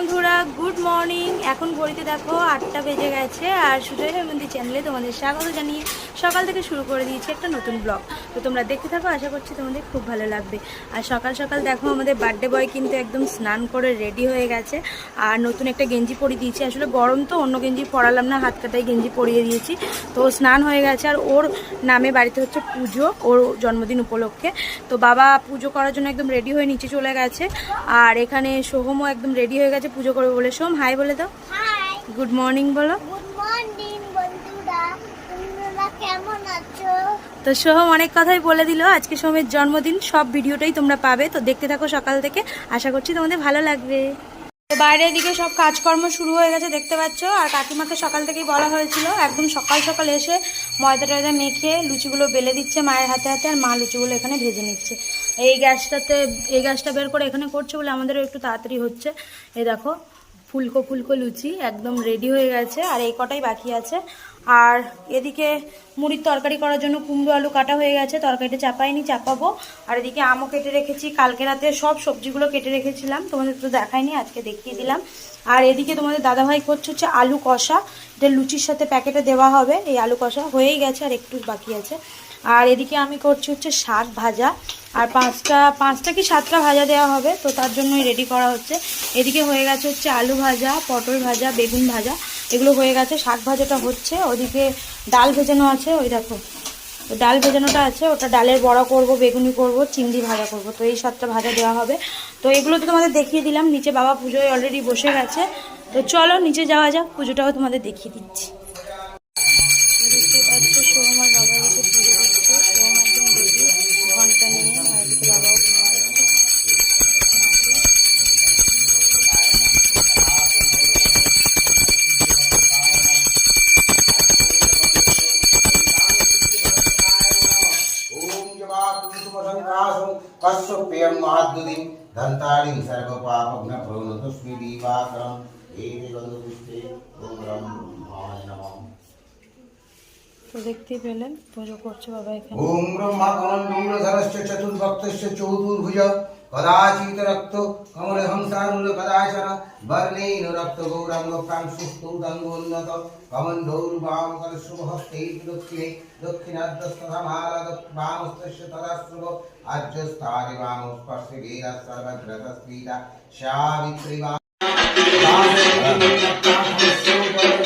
বন্ধুরা good morning এখন ঘড়িতে দেখো আটটা বেজে গেছে আর সুজয় হেমন্দি চ্যানেলে তোমাদের স্বাগত জানিয়ে সকাল থেকে শুরু করে দিয়েছি একটা নতুন ব্লগ তো তোমরা দেখতে থাকো, আশা করছি তোমাদের খুব ভালো লাগবে। আর সকাল সকাল দেখো আমাদের বার্থডে বয় কিন্তু একদম স্নান করে রেডি হয়ে গেছে। আর নতুন একটা গেঞ্জি পরিয়ে দিয়েছি। আসলে গরম তো, অন্য গেঞ্জি পরালাম না, হাত কাটাই গেঞ্জি পরিয়ে দিয়েছি। তো স্নান হয়ে গেছে আর ওর নামে বাড়িতে হচ্ছে পুজো, ওর জন্মদিন উপলক্ষে। তো বাবা পুজো করার জন্য একদম রেডি হয়ে নিচে চলে গেছে। আর এখানে সোহমও একদম রেডি হয়ে গেছে। পুজো করবে বলে। সোম হাই বলে দাও। গুড মর্নিং বলো। তো সোহম অনেক কথাই বলে দিল। আজকে সোহমের জন্মদিন সব ভিডিওটাই তোমরা পাবে। তো দেখতে থাকো সকাল থেকে। আশা করছি তোমাদের ভালো লাগবে। বাইরের দিকে সব কাজকর্ম শুরু হয়ে গেছে দেখতে পাচ্ছ। আর কাকিমাকে সকাল থেকেই বলা হয়েছিল একদম সকাল সকাল এসে ময়দা টয়দা মেখে লুচিগুলো বেলে দিচ্ছে মায়ের হাতে হাতে আর মা লুচিগুলো এখানে ভেজে নিচ্ছে। এই গ্যাসটাতে, এই গ্যাসটা বের করে এখানে করছে বলে আমাদেরও একটু তাড়াতাড়ি হচ্ছে। এই দেখো, ফুলকো ফুলকো লুচি একদম রেডি হয়ে গেছে, আর এই কটাই বাকি আছে। আর এদিকে মুড়ির তরকারি করার জন্য কুমড়ো আলু কাটা হয়ে গেছে, তরকারিটা চাপাইনি, চাপাবো। আর এদিকে আমও কেটে রেখেছি, কালকে রাতে সব সবজিগুলো কেটে রেখেছিলাম, তোমাদের তো দেখাইনি, আজকে দেখিয়ে দিলাম। আর এদিকে তোমাদের দাদাভাই করছে হচ্ছে আলু কষা, এটা লুচির সাথে প্যাকেটে দেওয়া হবে, এই আলু কষা হয়েই গেছে আর একটু বাকি আছে। আর এদিকে আমি করছি হচ্ছে শাক ভাজা। আর পাঁচটা পাঁচটা কি সাতটা ভাজা দেওয়া হবে, তো তার জন্যই রেডি করা হচ্ছে। এদিকে হয়ে গেছে হচ্ছে আলু ভাজা, পটল ভাজা, বেগুন ভাজা, এগুলো হয়ে গেছে, শাক ভাজাটা হচ্ছে। ওদিকে ডাল ভেজানো আছে, ওই দেখো। ডাল ভেজানোটা আছে, ওটা ডালের বড়া করব, বেগুনি করব, চিংড়ি ভাজা করব, তো এই সাতটা ভাজা দেওয়া হবে। তো এগুলো তো তোমাদের দেখিয়ে দিলাম, নিচে বাবা পুজোয় অলরেডি বসে গেছে। তো চলো, নিচে যাওয়া যাক, পুজোটাও তোমাদের দেখিয়ে দিচ্ছি। जवाकुसुमसंकासं कस्यप्यं महाद्युतिं धन्तारिं सर्वपापघ्न प्रणतस्मि दिवाकरम् एते गन्धपुष्पे ॐ रं ब्रह्माय नमः তো দেখতেই পেলেন পুজো করছে বাবা এখানে ॐ ब्रह्माकमण्डूलधरश्च चतुर्भक्तश्च चतुर्भुज कदाचित् रक्त कमलहंसारुल कदाचन वर्णेन रक्तगौरङ्गप्रांशुस्तुदङ्गोन्नत कमण्डौर्वामकरशुभहस्ते दक्षिणे दक्षिणाद्रस्तधमाला वामस्तस्य तदा शुभ आज्यस्थाने वामस्पर्शे वेदः सर्वग्रतस्पीता शावित्रिवा शापराध्यस्मि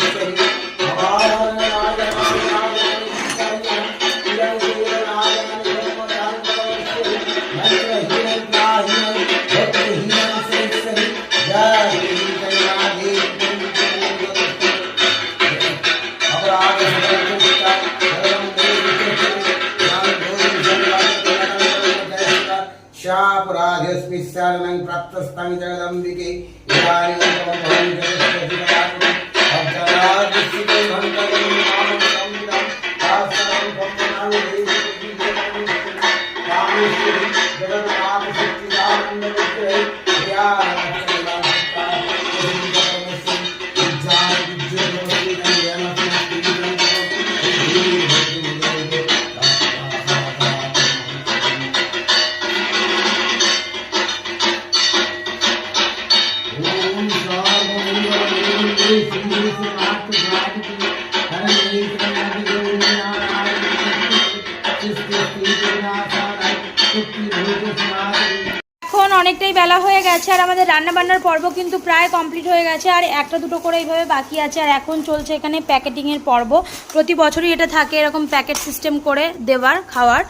অনেকটাই বেলা হয়ে গেছে আর আমাদের রান্না বান্নার পর্ব কিন্তু প্রায় কমপ্লিট হয়ে গেছে আর একটা দুটো করে এইভাবে বাকি আছে আর এখন চলছে এখানে প্যাকেটিংয়ের পর্ব। প্রতি বছরই এটা থাকে এরকম প্যাকেট সিস্টেম করে দেওয়ার, খাওয়ার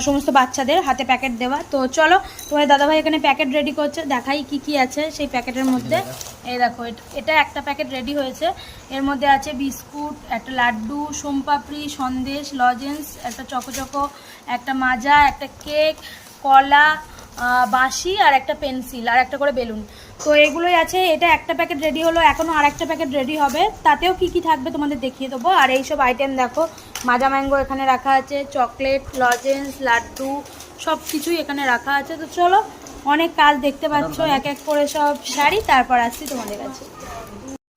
সমস্ত বাচ্চাদের হাতে প্যাকেট দেওয়া। তো চলো তোমার দাদাভাই এখানে প্যাকেট রেডি করছে। দেখাই কি কি আছে সেই প্যাকেটের মধ্যে। এই দেখো, এট- একটা প্যাকেট রেডি হয়েছে। এর মধ্যে আছে বিস্কুট, একটা লাড্ডু, সোমপাপড়ি, সন্দেশ লজেন্স একটা চকোচকো, একটা মাজা, একটা কেক কলা বাঁশি আর একটা পেন্সিল আর একটা করে বেলুন। তো এগুলোই আছে। এটা একটা প্যাকেট রেডি হলো এখনও আর একটা প্যাকেট রেডি হবে। তাতেও কি কি থাকবে তোমাদের দেখিয়ে দেবো। আর এই সব আইটেম দেখো মাজা ম্যাঙ্গো এখানে রাখা আছে চকলেট লজেন্স লাড্ডু সব কিছুই এখানে রাখা আছে। তো চলো অনেক কাজ দেখতে পাচ্ছ এক এক করে সব শাড়ি তারপর আসছি তোমাদের কাছে।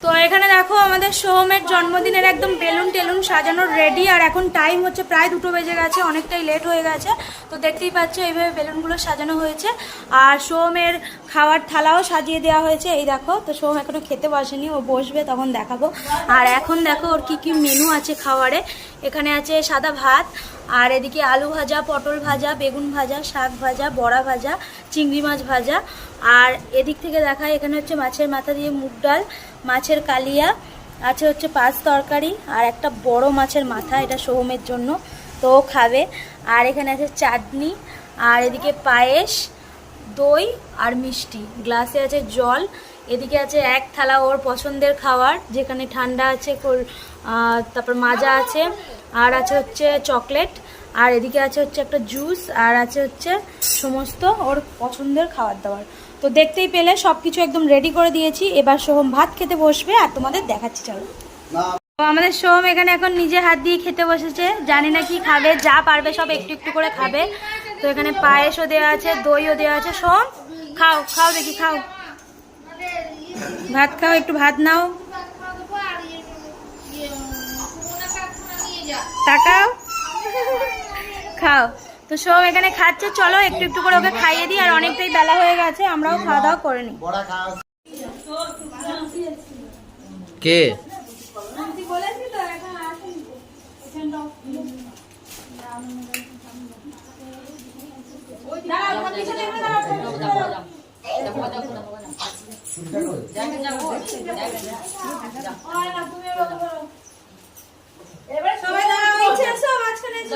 তো এখানে দেখো আমাদের সোহমের জন্মদিনের একদম বেলুন টেলুন সাজানোর রেডি আর এখন টাইম হচ্ছে প্রায় দুটো বেজে গেছে, অনেকটাই লেট হয়ে গেছে। তো দেখতেই পাচ্ছ এইভাবে বেলুনগুলো সাজানো হয়েছে। আর সোহমের খাওয়ার থালাও সাজিয়ে দেওয়া হয়েছে। এই দেখো, তো সোহম এখনও খেতে বসেনি, ও বসবে, তখন দেখাবো। আর এখন দেখো ওর কি কি মেনু আছে খাওয়ারে। এখানে আছে সাদা ভাত, আর এদিকে আলু ভাজা, পটল ভাজা, বেগুন ভাজা, শাক ভাজা, বড়া ভাজা, চিংড়ি মাছ ভাজা। আর এদিক থেকে দেখায় এখানে হচ্ছে মাছের মাথা দিয়ে মুগ ডাল মাছের কালিয়া, আছে হচ্ছে পাঁচ তরকারি আর একটা বড় মাছের মাথা, এটা সোহমের জন্য, তো খাবে। আর এখানে আছে চাটনি, আর এদিকে পায়েস, দই আর মিষ্টি। গ্লাসে আছে জল, এদিকে আছে এক থালা ওর পছন্দের খাবার, যেখানে ঠান্ডা আছে তারপর মাজা আছে, আর আছে হচ্ছে চকলেট, আর এদিকে আছে হচ্ছে একটা জুস, আর আছে হচ্ছে সমস্ত ওর পছন্দের খাবার দাবার। তো দেখতেই পেলে সব কিছু একদম রেডি করে দিয়েছি। এবার সোহম ভাত খেতে বসবে আর তোমাদের দেখাচ্ছি, চলো। তো আমাদের সোহম এখানে এখন নিজে হাত দিয়ে খেতে বসেছে। জানি না কি খাবে, যা পারবে সব একটু একটু করে খাবে। তো এখানে পায়েসও দেওয়া আছে, দইও দেওয়া আছে। সোহম, খাও খাও দেখি, খাও। ভাত খাও, একটু ভাত নাও। তাকাও খাও। তো সব এখানে খাচ্ছে চলো একটু একটু করে ওকে খাইয়ে দিই আর অনেকটাই বেলা হয়ে গেছে আমরাও খাওয়া দাওয়া করে নিই। কে দাঁড়াও ইচ্ছে এসো মাঝখানে এসো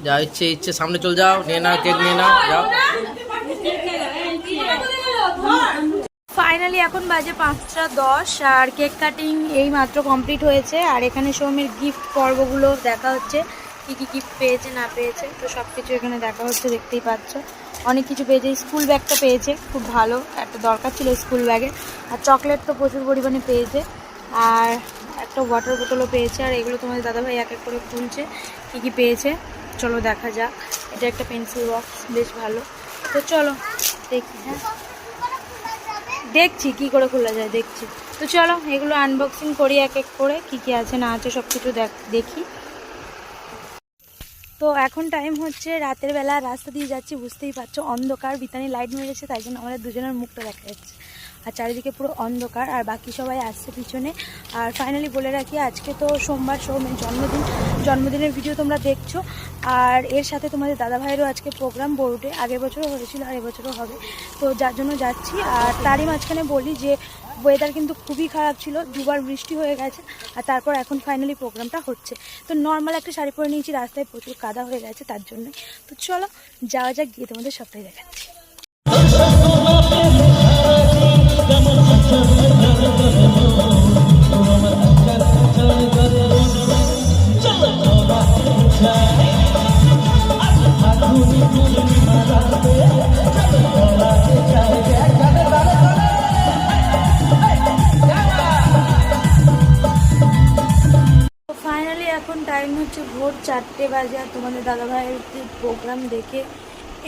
যা ইচ্ছে ইচ্ছে সামনে চল যাও নিয়ে নাও কেক নিয়ে নাও যাও ফাইনালি এখন বাজে পাঁচটা দশ আর কেক কাটিং এই মাত্র কমপ্লিট হয়েছে আর এখানে সৌমের গিফট পর্বগুলো দেখা হচ্ছে কি কি গিফট পেয়েছে, না পেয়েছে, তো সব কিছু এখানে দেখা হচ্ছে, দেখতেই পাচ্ছ। অনেক কিছু পেয়েছে স্কুল ব্যাগটা পেয়েছে, খুব ভালো, একটা দরকার ছিল স্কুল ব্যাগে আর চকলেট তো প্রচুর পরিমাণে পেয়েছে। আর একটা ওয়াটার বোতলও পেয়েছে, আর এগুলো তোমাদের দাদাভাই এক এক করে খুলছে, কী কী পেয়েছে, চলো দেখা যাক। এটা একটা পেন্সিল বক্স বেশ ভালো। তো চলো, দেখি হ্যাঁ। দেখছি কি করে খোলা যায়, দেখছি। তো চলো, এগুলো আনবক্সিং করি এক এক করে, কি কি আছে, না আছে সব কিছু দেখ- দেখি। তো এখন টাইম হচ্ছে রাতের বেলা রাস্তা দিয়ে যাচ্ছি, বুঝতেই পারছ। অন্ধকার, বিতানি লাইট মেরেছে তাই জন্য আমাদের দুজনের মুখটা দেখা যাচ্ছে। আর চারিদিকে পুরো অন্ধকার, আর বাকি সবাই আসছে পিছনে। আর ফাইনালি বলে রাখি, আজকে তো সোমবার, সোমের জন্মদিন। জন্মদিনের ভিডিও তোমরা দেখছ। আর এর সাথে তোমাদের দাদা ভাইয়েরও আজকে প্রোগ্রাম বোর্ডে আগের বছরও হয়েছিল, আর এবছরও হবে। তো যার জন্য যাচ্ছি। আর তারই মাঝখানে বলি যে ওয়েদার কিন্তু খুবই খারাপ ছিল, দুবার বৃষ্টি হয়ে গেছে, আর তারপর এখন ফাইনালি প্রোগ্রামটা হচ্ছে। তো নর্মাল একটা শাড়ি পরে নিয়েছি, রাস্তায় প্রচুর কাদা হয়ে গেছে তার জন্যই। তো চলো, যাওয়া যাক, গিয়ে তোমাদের সবটাই দেখাচ্ছি। টাইম হচ্ছে ভোর চারটে বাজে আর তোমাদের দাদাভাইয়ের প্রোগ্রাম দেখে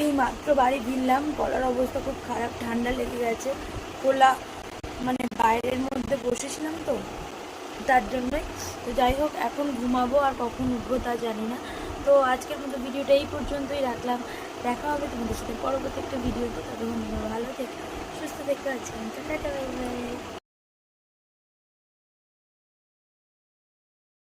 এই মাত্র বাড়ি ফিরলাম। গলার অবস্থা খুব খারাপ, ঠান্ডা লেগে গেছে। খোলা মানে বাইরের মধ্যে বসেছিলাম তো, তার জন্যই। তো যাই হোক, এখন ঘুমাবো আর কখন উঠবো তা জানি না। তো আজকের মতো ভিডিওটা এই পর্যন্তই রাখলাম। দেখা হবে তোমাদের সাথে পরবর্তী একটা ভিডিও ততক্ষণ ভালো থেকে, সুস্থ বাই বাই।